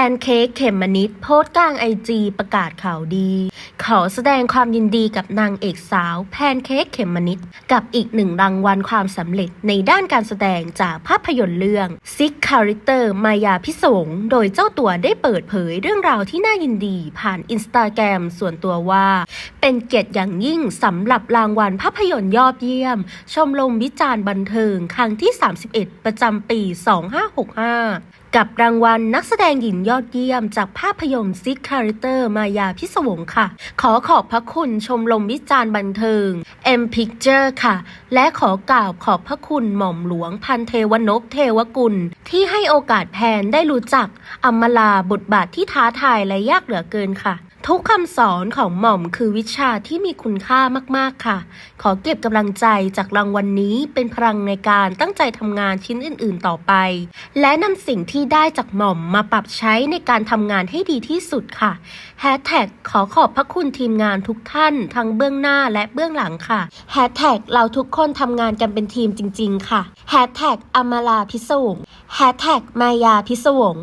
พนเค้กเขมมนิดโพสต์กลางไอจีประกาศข่าวดี ขอแสดงความยินดีกับนางเอกสาวแพนเค้กเขมมนิด กับอีกหนึ่งรางวัลความสำเร็จในด้านการแสดงจากภาพยนตร์เรื่อง Six Character มายาพิศวงโดยเจ้าตัวได้เปิดเผยเรื่องราวที่น่ายินดีผ่านอินสตาแกรมส่วนตัวว่า เป็นเกียรติอย่างยิ่งสำหรับรางวัลภาพยนตร์ยอดเยี่ยม ชมรมวิจารณ์บันเทิงครั้งที่ 31 ประจำปี 2565กับรางวัลนักแสดงหญิงยอดเยี่ยม จากภาพยนตร์ซิกคาริเตอร์ มายาพิศวงค่ะ ขอขอบพระคุณชมรมวิจารณ์บันเทิง M Picture ค่ะ และขอกล่าวขอบพระคุณหม่อมหลวงพันเทวนพเทวกุล ที่ให้โอกาสแพนได้รู้จักอมลาบทบาทที่ท้าทายและยากเหลือเกินค่ะ ทุกคำสอนของหม่อมคือวิชาที่มีคุณค่ามากๆค่ะ ขอเก็บกำลังใจจากรางวัลนนี้เป็นพลังในการตั้งใจทำงานชิ้นอื่น ๆ ต่อไป และนำสิ่งที่ได้จากหม่อมมาปรับใช้ในการทำงานให้ดีที่สุดค่ะแฮชแท็กขอขอบพระคุณทีมงานทุกท่าน ทั้งเบื้องหน้าและเบื้องหลังค่ะแฮชแท็กเราทุกคนทำงานกันเป็นทีมจริง ๆ ค่ะแฮชแท็กอมราพิศวงแฮชแท็กมายาพิศวง